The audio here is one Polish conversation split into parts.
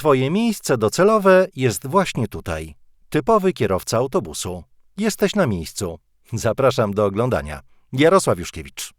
Twoje miejsce docelowe jest właśnie tutaj. Typowy kierowca autobusu. Jesteś na miejscu. Zapraszam do oglądania. Jarosław Juszkiewicz.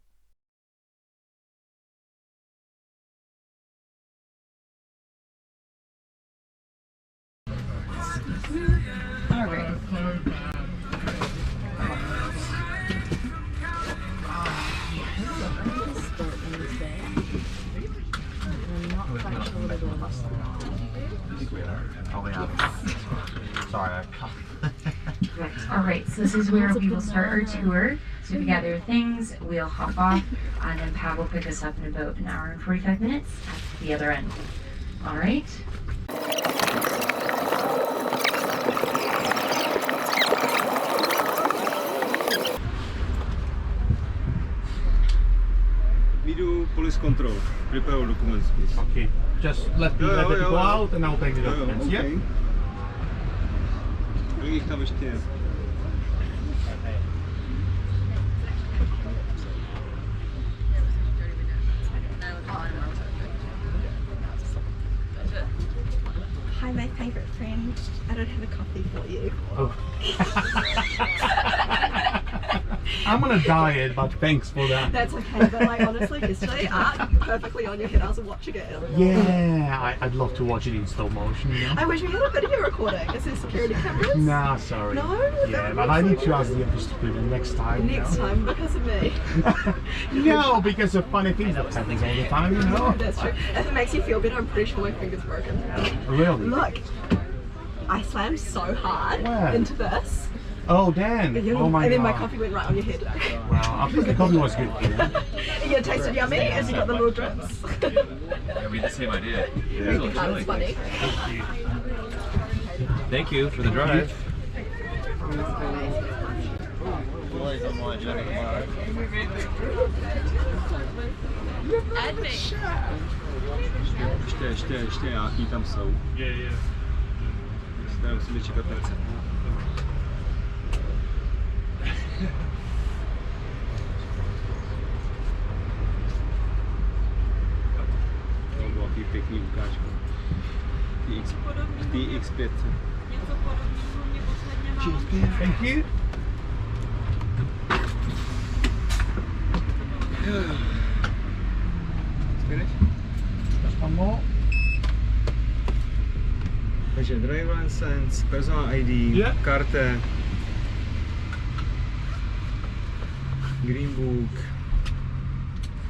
All right, so this is where we will start our tour. So we gather things, we'll hop off, and then Pat will pick us up in about an hour and 45 minutes at the other end. All right? We do police control. Prepare all documents, please. Okay, just let me Jo, let jo, it jo, go jo. out and I'll take the Jo, jo, documents. okay. Yeah. Kolik jich tam ještě je? Hi, my favourite friend. I don't have a coffee for you. I'm on a diet, but thanks for that. That's okay, but like honestly, yesterday, art perfectly on your head. I was watching it. Yeah, I, I'd love to watch it in slow motion. You know? I wish we had a video recording. Is there security cameras? Nah, sorry. No, Yeah, but I need to ask the office to do it next time. Next time, because of me. no, because of funny things that happens all the time, you know. That's true. If it makes you feel better, I'm pretty sure my finger's broken. Really? Look, I slammed so hard into this, Oh, damn. oh, my And then my coffee went right on your head. Wow, I think the coffee was good. yeah, it tasted yummy as you got the little drips. yeah, we had the same idea. Yeah. It was funny. Thank you. For the drive. Yeah, yeah. i pěkný ukážku. K X5. Něco podobného mě posledně Takže driver license, personal ID, yeah. karte, green book,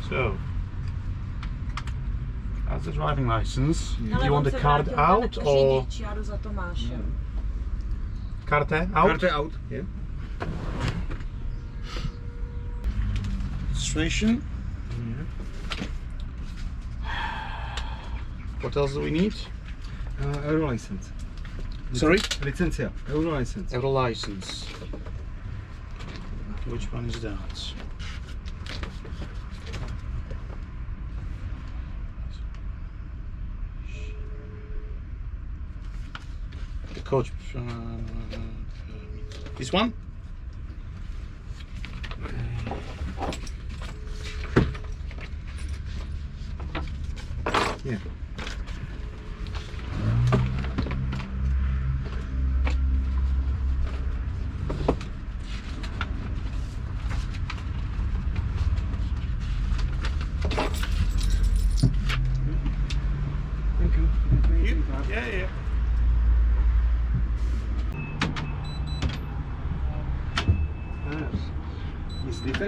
So, that's the driving license. Yeah. Do you want the card out or Jadu za carte out? kartę out, yeah? Registration. What else do we need? Uh, euro license. Sorry? Licencia, euro license. Euro license. Which one is that? The coach. Uh, this one? Yeah. Thank you. Yeah, yeah.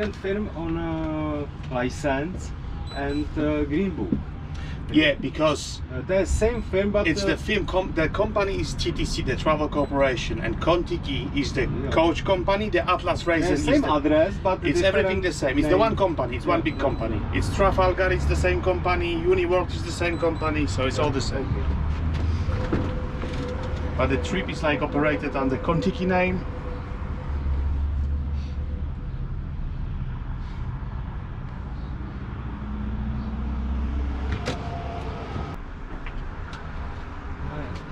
It's different firm on uh, license and uh, green book. Yeah, because Uh, the same film, but it's uh, the film. Com- the company is TTC, the Travel Corporation, and Contiki is the Yeah. coach company. The Atlas the Racing is same the, address, but It's everything the same. It's the one company. It's one big company. It's Trafalgar. It's the same company. Uniworld is the same company. So it's all the same. But the trip is like operated under Contiki name.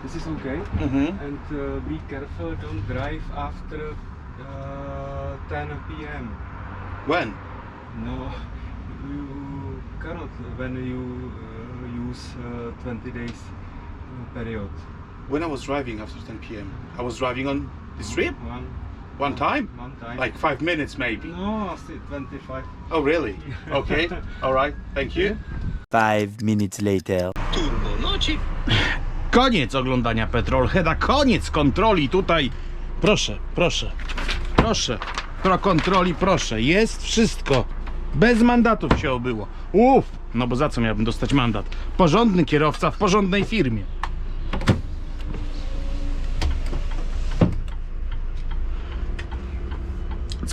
This is okay. Mm-hmm. And uh, be careful, don't drive after uh, 10 p.m. When? No, you cannot when you uh, use uh, 20 days period. When I was driving after 10 p.m., I was driving on the strip One, one time, one time. like five minutes maybe. No, still 25. Oh, really? Okay. All right. Thank you. Five minutes later. Koniec oglądania Petrolheada, koniec kontroli tutaj. Proszę, proszę, proszę. Pro kontroli, proszę. Jest wszystko. Bez mandatów się obyło. Uff, no bo za co miałbym dostać mandat? Porządny kierowca w porządnej firmie.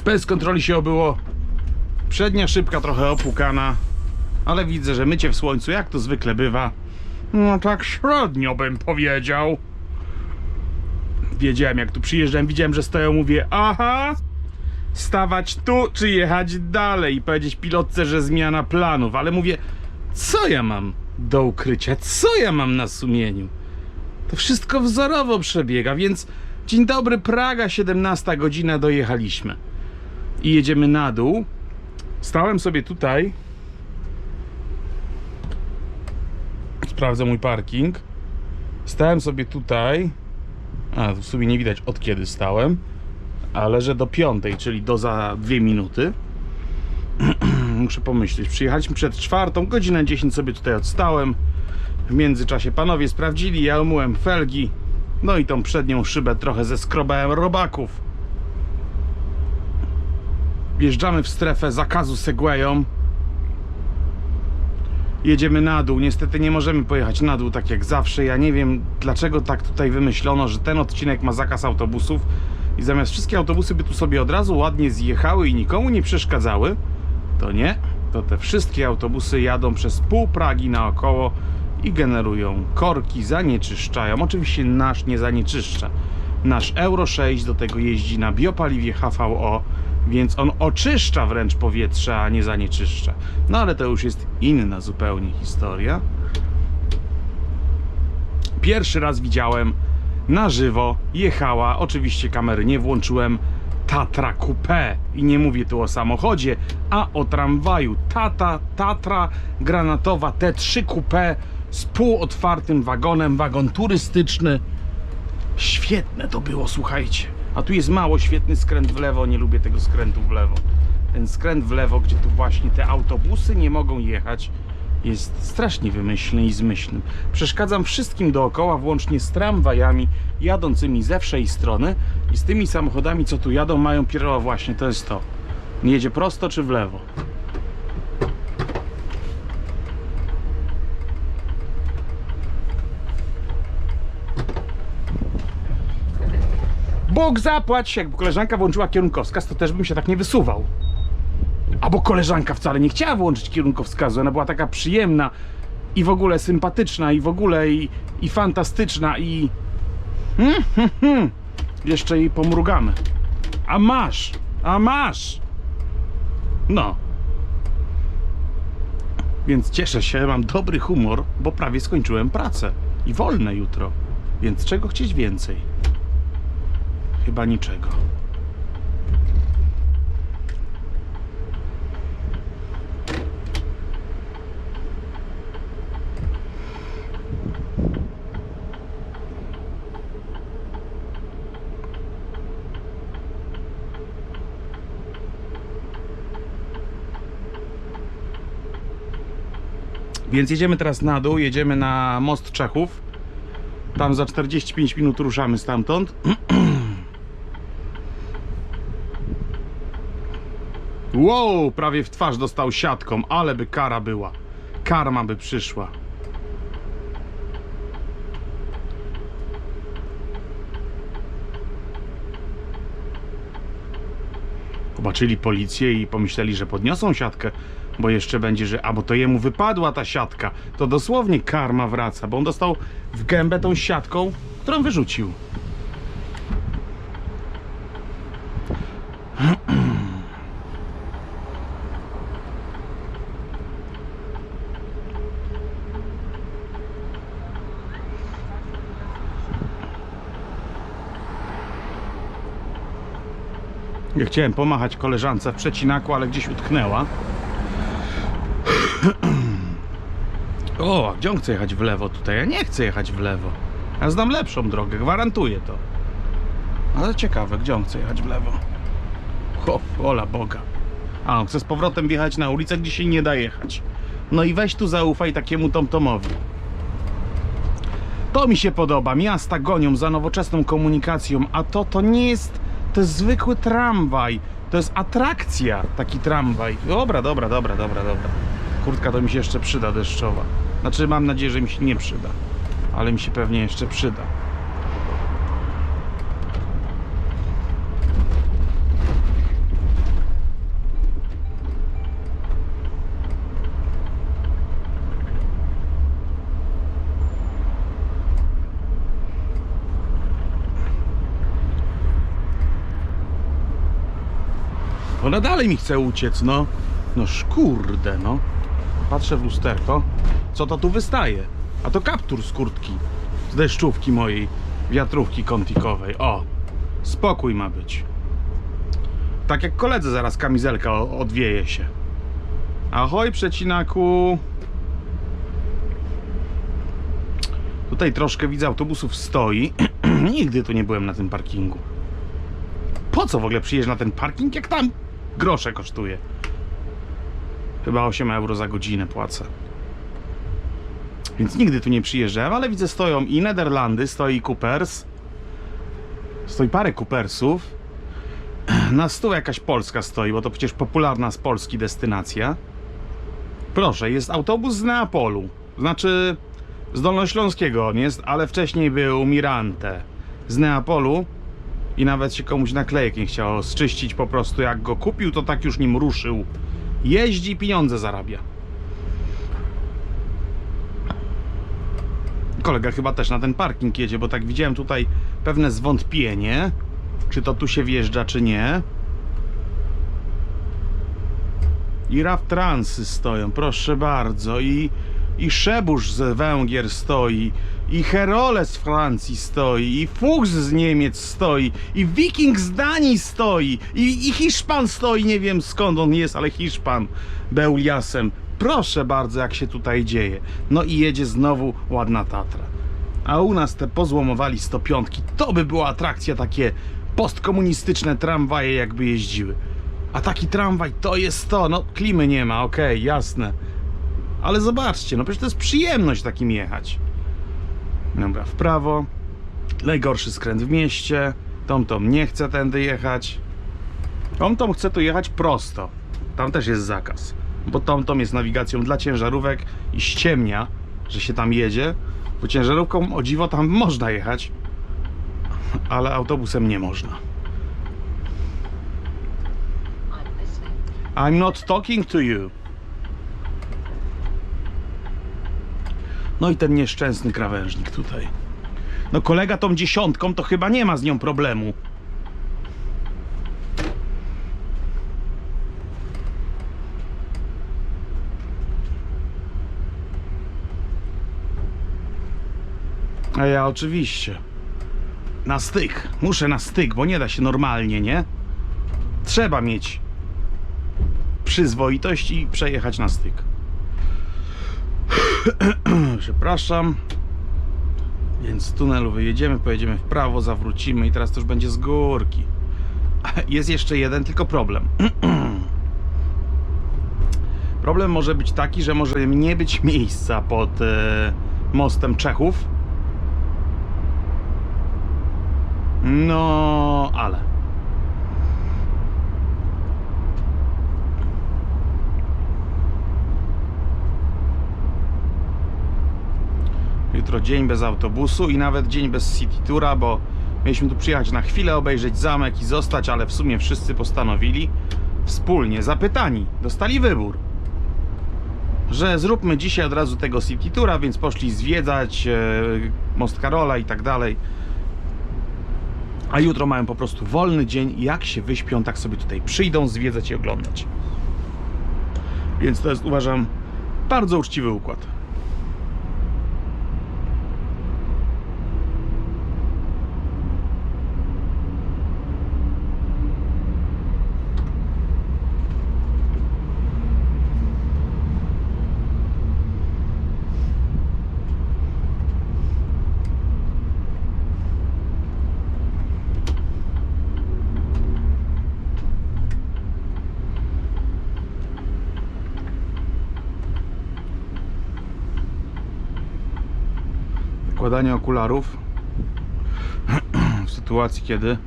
Bez kontroli się obyło. Przednia szybka trochę opłukana, ale widzę, że mycie w słońcu, jak to zwykle bywa, no tak średnio bym powiedział. Wiedziałem jak tu przyjeżdżałem, widziałem, że stoją, mówię, aha, stawać tu czy jechać dalej i powiedzieć pilotce, że zmiana planów, ale mówię, co ja mam do ukrycia, co ja mam na sumieniu? To wszystko wzorowo przebiega, więc dzień dobry, Praga, 17 godzina, dojechaliśmy. I jedziemy na dół. Stałem sobie tutaj, sprawdzę mój parking. Stałem sobie tutaj. A, tu sobie nie widać od kiedy stałem. Ale że do piątej, czyli do za dwie minuty. Muszę pomyśleć. Przyjechaliśmy przed czwartą, godzinę 10 sobie tutaj odstałem. W międzyczasie panowie sprawdzili, ja umyłem felgi. No i tą przednią szybę trochę zeskrobałem robaków. Wjeżdżamy w strefę zakazu segwayom jedziemy na dół. Niestety nie możemy pojechać na dół tak jak zawsze. Ja nie wiem dlaczego tak tutaj wymyślono, że ten odcinek ma zakaz autobusów i zamiast wszystkie autobusy by tu sobie od razu ładnie zjechały i nikomu nie przeszkadzały, to nie. To te wszystkie autobusy jadą przez pół Pragi naokoło i generują korki, zanieczyszczają. Oczywiście nasz nie zanieczyszcza. Nasz Euro 6 do tego jeździ na biopaliwie HVO, więc on oczyszcza wręcz powietrze, a nie zanieczyszcza. No ale to już jest inna zupełnie historia. Pierwszy raz widziałem na żywo, jechała, oczywiście kamery nie włączyłem, Tatra Coupé. I nie mówię tu o samochodzie, a o tramwaju. Tata, Tatra granatowa T3 Coupé z półotwartym wagonem, wagon turystyczny. Świetne to było, słuchajcie. A tu jest mało świetny skręt w lewo, nie lubię tego skrętu w lewo. Ten skręt w lewo, gdzie tu właśnie te autobusy nie mogą jechać, jest strasznie wymyślny i zmyślny. Przeszkadzam wszystkim dookoła, włącznie z tramwajami jadącymi ze wszej strony i z tymi samochodami, co tu jadą, mają pieroła właśnie, to jest to. Jedzie prosto czy w lewo. Bóg zapłać! Jakby koleżanka włączyła kierunkowskaz, to też bym się tak nie wysuwał. Albo koleżanka wcale nie chciała włączyć kierunkowskazu, ona była taka przyjemna i w ogóle sympatyczna i w ogóle i, i fantastyczna i... Hmm, hmm, hmm. Jeszcze jej pomrugamy. A masz! A masz! No. Więc cieszę się, mam dobry humor, bo prawie skończyłem pracę. I wolne jutro. Więc czego chcieć więcej? Chyba niczego. Więc jedziemy teraz na dół, jedziemy na most Czechów. Tam za 45 minut ruszamy stamtąd. Wow, prawie w twarz dostał siatką, ale by kara była. Karma by przyszła. Zobaczyli policję i pomyśleli, że podniosą siatkę, bo jeszcze będzie, że albo to jemu wypadła ta siatka. To dosłownie karma wraca, bo on dostał w gębę tą siatką, którą wyrzucił. Ja chciałem pomachać koleżance w przecinaku, ale gdzieś utknęła. O, a gdzie on chce jechać w lewo tutaj? Ja nie chcę jechać w lewo. Ja znam lepszą drogę, gwarantuję to. Ale ciekawe, gdzie on chce jechać w lewo? Ho, ola Boga. A, on chce z powrotem wjechać na ulicę, gdzie się nie da jechać. No i weź tu zaufaj takiemu tomtomowi. To mi się podoba. Miasta gonią za nowoczesną komunikacją, a to to nie jest. To jest zwykły tramwaj. To jest atrakcja, taki tramwaj. Dobra, dobra, dobra, dobra, dobra. Kurtka to mi się jeszcze przyda deszczowa. Znaczy, mam nadzieję, że mi się nie przyda, ale mi się pewnie jeszcze przyda. Ona dalej mi chce uciec, no. No szkurde, no. Patrzę w lusterko. Co to tu wystaje? A to kaptur z kurtki. Z deszczówki mojej. Wiatrówki kątikowej. O! Spokój ma być. Tak jak koledze zaraz kamizelka odwieje się. Ahoj, przecinaku. Tutaj troszkę widzę autobusów stoi. Nigdy tu nie byłem na tym parkingu. Po co w ogóle przyjeżdżać na ten parking, jak tam grosze kosztuje? Chyba 8 euro za godzinę płacę. Więc nigdy tu nie przyjeżdżałem, ale widzę stoją i Nederlandy, stoi Coopers. Stoi parę Coopersów. Na stół jakaś Polska stoi, bo to przecież popularna z Polski destynacja. Proszę, jest autobus z Neapolu. Znaczy z Dolnośląskiego on jest, ale wcześniej był Mirante. Z Neapolu i nawet się komuś naklejek nie chciało zczyścić po prostu. Jak go kupił, to tak już nim ruszył. Jeździ, pieniądze zarabia. Kolega chyba też na ten parking jedzie, bo tak widziałem tutaj pewne zwątpienie, czy to tu się wjeżdża, czy nie. I RAW Transy stoją, proszę bardzo. I, i Szebusz z Węgier stoi. I Herole z Francji stoi. I Fuchs z Niemiec stoi. I Wiking z Danii stoi. I, I Hiszpan stoi, nie wiem skąd on jest, ale Hiszpan. Beuliasem. Proszę bardzo, jak się tutaj dzieje. No i jedzie znowu ładna Tatra. A u nas te pozłomowali 105. To by była atrakcja, takie postkomunistyczne tramwaje jakby jeździły. A taki tramwaj to jest to, no klimy nie ma, okej, jasne. Ale zobaczcie, no przecież to jest przyjemność takim jechać. Dobra, w prawo. Najgorszy skręt w mieście. Tom-tom nie chce tędy jechać. Tom-tom chce tu jechać prosto. Tam też jest zakaz. Bo Tom-tom jest nawigacją dla ciężarówek i ściemnia, że się tam jedzie. Bo ciężarówką o dziwo tam można jechać, ale autobusem nie można. I'm not talking to you. No i ten nieszczęsny krawężnik tutaj. No kolega tą dziesiątką to chyba nie ma z nią problemu. A ja oczywiście. Na styk. Muszę na styk, bo nie da się normalnie, nie? Trzeba mieć przyzwoitość i przejechać na styk. Przepraszam. Więc z tunelu wyjedziemy, pojedziemy w prawo, zawrócimy i teraz to już będzie z górki. Jest jeszcze jeden tylko problem. Problem może być taki, że może nie być miejsca pod e, mostem Czechów. No, ale. Jutro dzień bez autobusu i nawet dzień bez City Toura, bo mieliśmy tu przyjechać na chwilę, obejrzeć zamek i zostać, ale w sumie wszyscy postanowili wspólnie, zapytani, dostali wybór, że zróbmy dzisiaj od razu tego City Toura, więc poszli zwiedzać e, Most Karola i tak dalej. A jutro mają po prostu wolny dzień i jak się wyśpią, tak sobie tutaj przyjdą zwiedzać i oglądać. Więc to jest uważam bardzo uczciwy układ. Zakładanie okularów w sytuacji, kiedy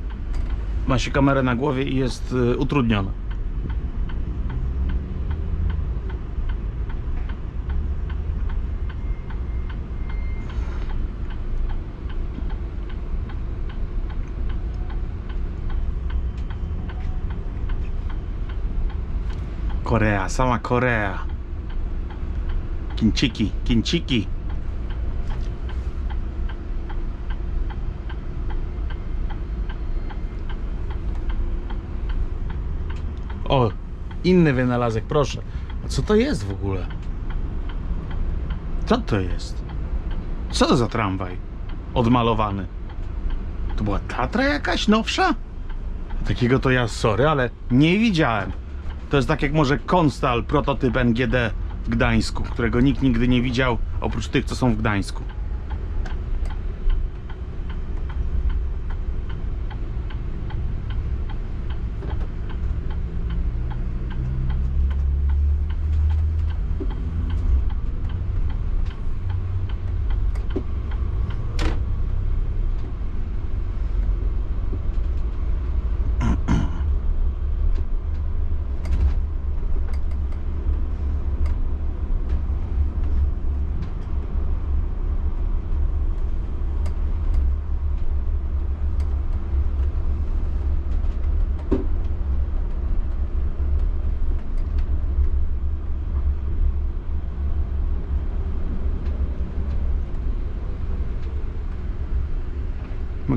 ma się kamerę na głowie i jest y, utrudniona. Korea, sama Korea. Kinciki, kinciki. O, inny wynalazek, proszę. A co to jest w ogóle? Co to jest? Co to za tramwaj? Odmalowany. To była Tatra jakaś nowsza? Takiego to ja, sorry, ale nie widziałem. To jest tak jak może Konstal, prototyp NGD w Gdańsku, którego nikt nigdy nie widział, oprócz tych, co są w Gdańsku.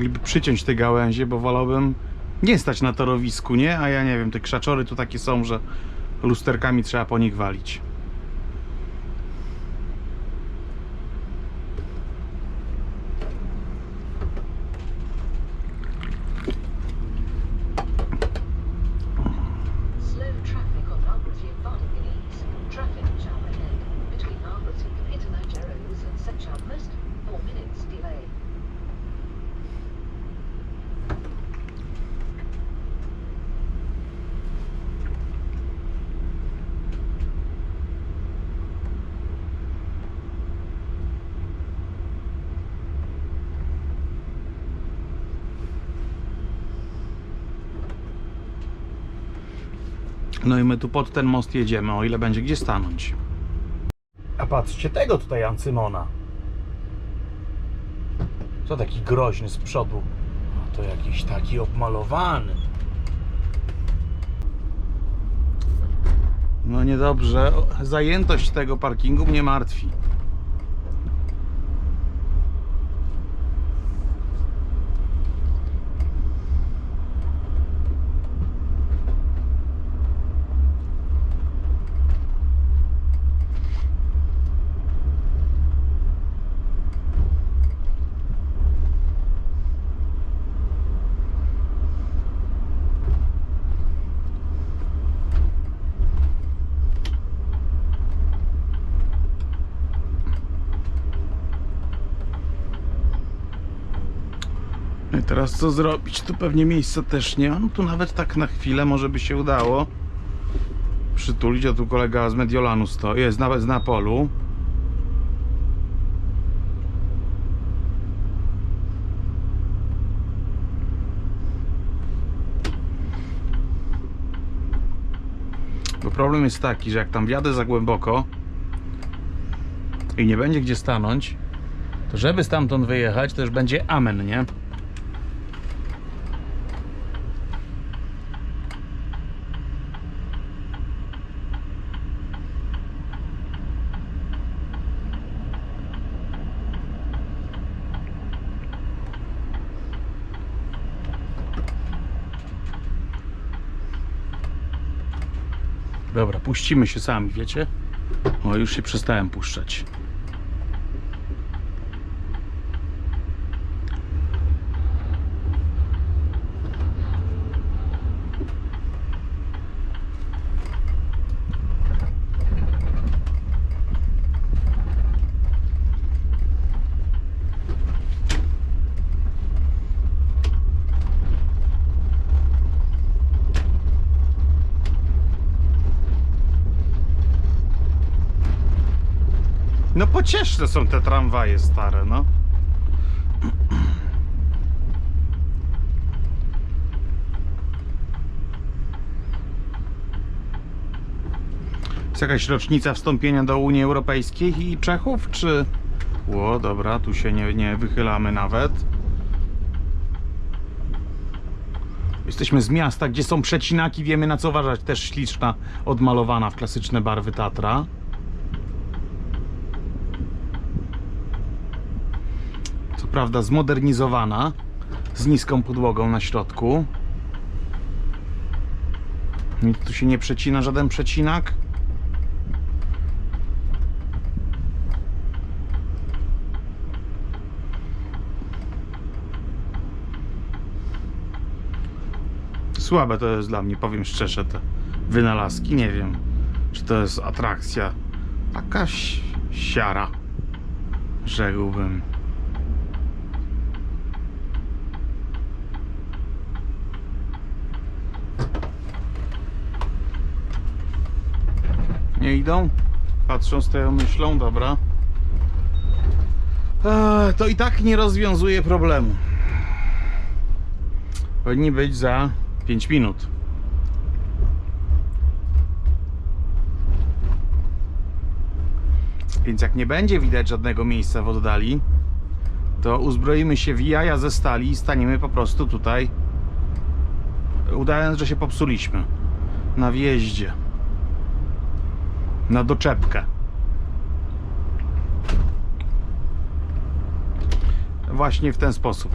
Mogliby przyciąć te gałęzie, bo wolałbym nie stać na torowisku, nie? A ja nie wiem, te krzaczory tu takie są, że lusterkami trzeba po nich walić. No i my tu pod ten most jedziemy, o ile będzie gdzie stanąć. A patrzcie tego tutaj Ancymona. Co taki groźny z przodu? A to jakiś taki obmalowany. No niedobrze. Zajętość tego parkingu mnie martwi. Teraz co zrobić? Tu pewnie miejsca też nie ma. No tu nawet tak na chwilę może by się udało przytulić. O tu kolega z Mediolanu stoi. Jest nawet na polu. Bo problem jest taki, że jak tam wjadę za głęboko i nie będzie gdzie stanąć, to żeby stamtąd wyjechać, to już będzie amen, nie? Dobra, puścimy się sami, wiecie? O, już się przestałem puszczać. No pocieszne są te tramwaje stare, no. Jest jakaś rocznica wstąpienia do Unii Europejskiej i Czechów, czy... Ło, dobra, tu się nie, nie wychylamy nawet. Jesteśmy z miasta, gdzie są przecinaki, wiemy na co uważać. Też śliczna, odmalowana w klasyczne barwy Tatra. Prawda zmodernizowana, z niską podłogą na środku. Nic tu się nie przecina, żaden przecinak. Słabe to jest dla mnie, powiem szczerze, te wynalazki. Nie wiem, czy to jest atrakcja. Taka siara, rzekłbym. Nie idą? Patrzą, stoją, myślą, dobra. To i tak nie rozwiązuje problemu. Powinni być za 5 minut. Więc jak nie będzie widać żadnego miejsca w oddali, to uzbroimy się w jaja ze stali i staniemy po prostu tutaj, udając, że się popsuliśmy. Na wjeździe. Na doczepkę. Właśnie w ten sposób.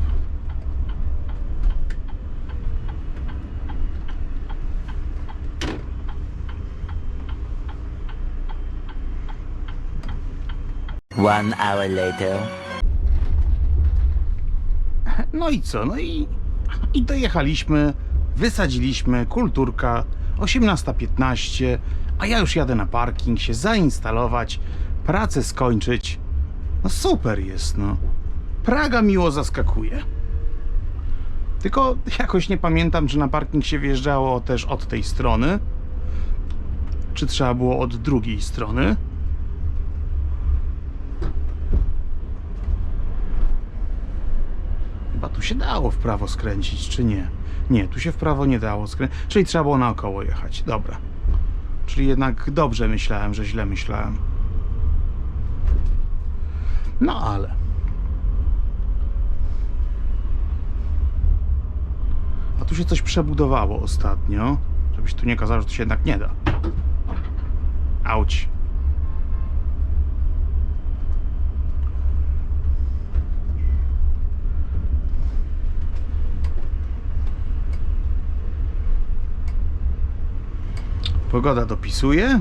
One hour later. No i co? No i, i dojechaliśmy, wysadziliśmy, kulturka, 18.15, a ja już jadę na parking się zainstalować, pracę skończyć. No super jest, no. Praga miło zaskakuje. Tylko jakoś nie pamiętam, czy na parking się wjeżdżało też od tej strony, czy trzeba było od drugiej strony. Chyba tu się dało w prawo skręcić, czy nie? Nie, tu się w prawo nie dało skręcić. Czyli trzeba było naokoło jechać. Dobra. Czyli jednak dobrze myślałem, że źle myślałem. No ale. A tu się coś przebudowało ostatnio. Żebyś tu nie kazał, że to się jednak nie da. Auć. Pogoda dopisuje.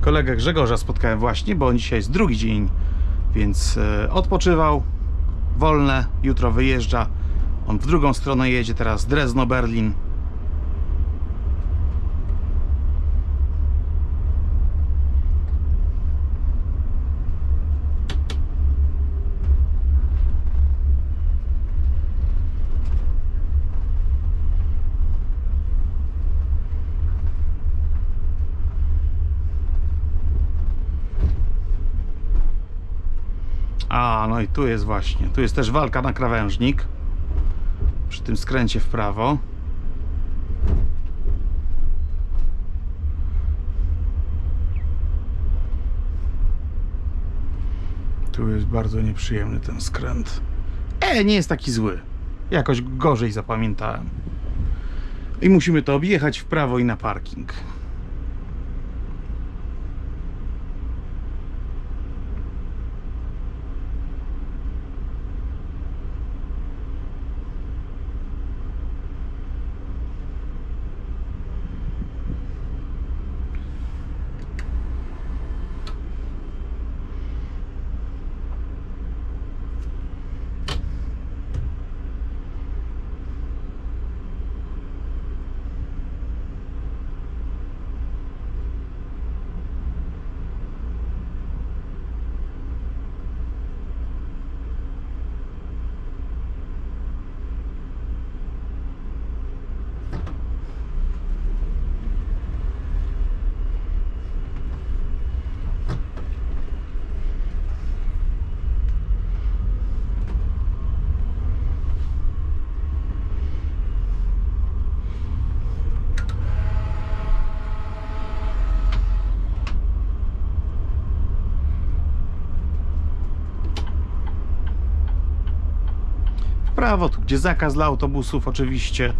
Kolegę Grzegorza spotkałem właśnie, bo dzisiaj jest drugi dzień, więc e, odpoczywał. Wolne, jutro wyjeżdża. On w drugą stronę jedzie teraz Drezno, A, no i tu jest właśnie. Tu jest też walka na krawężnik. Przy tym skręcie w prawo. Tu jest bardzo nieprzyjemny ten skręt. E, nie jest taki zły. Jakoś gorzej zapamiętałem. I musimy to objechać w prawo i na parking. Prawo, tu gdzie zakaz dla autobusów oczywiście.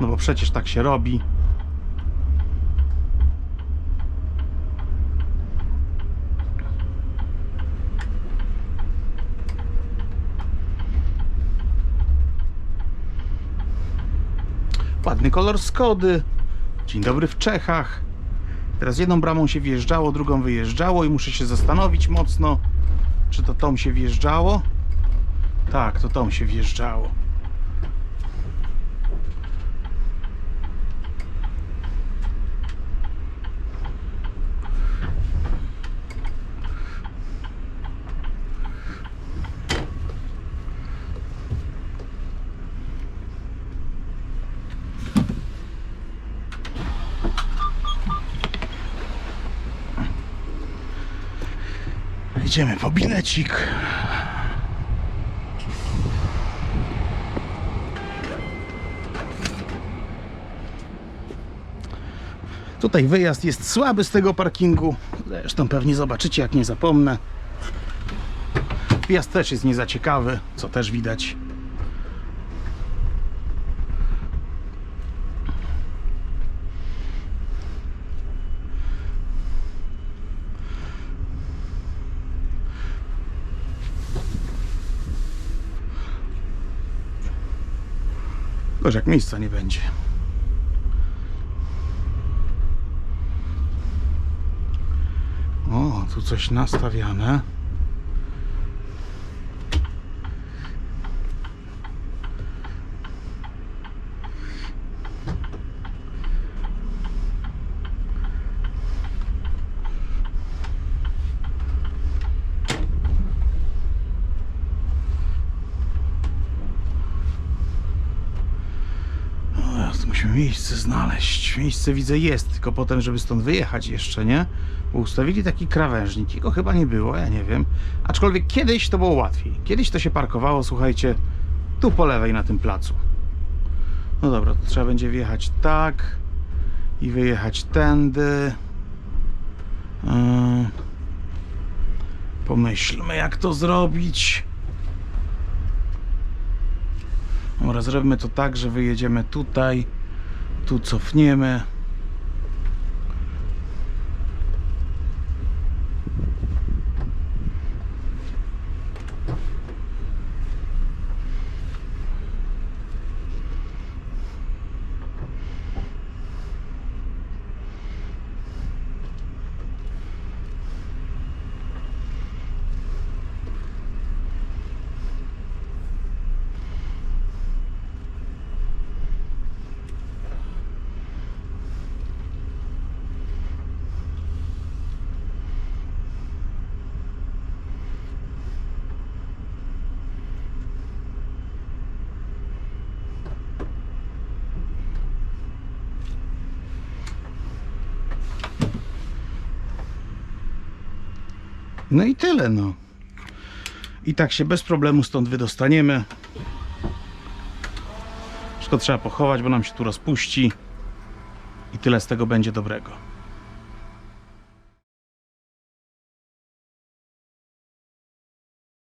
No bo przecież tak się robi. Ładny kolor Skody. Dzień dobry w Czechach. Teraz jedną bramą się wjeżdżało, drugą wyjeżdżało i muszę się zastanowić mocno, czy to tą się wjeżdżało. Tak, to tą się wjeżdżało. Idziemy po bilecik. Tutaj wyjazd jest słaby z tego parkingu. Zresztą pewnie zobaczycie, jak nie zapomnę. Wjazd też jest nie za ciekawy, co też widać. Gorzej jak miejsca nie będzie. O, tu coś nastawiane. O, teraz musimy miejsce znaleźć. Miejsce widzę jest, tylko potem, żeby stąd wyjechać jeszcze, nie? Ustawili taki krawężnik. Jego chyba nie było, ja nie wiem. Aczkolwiek kiedyś to było łatwiej. Kiedyś to się parkowało, słuchajcie, tu po lewej na tym placu. No dobra, to trzeba będzie wjechać tak i wyjechać tędy. Yy. Pomyślmy, jak to zrobić. Dobra, zrobimy to tak, że wyjedziemy tutaj, tu cofniemy. No i tyle, no. I tak się bez problemu stąd wydostaniemy. Wszystko trzeba pochować, bo nam się tu rozpuści. I tyle z tego będzie dobrego.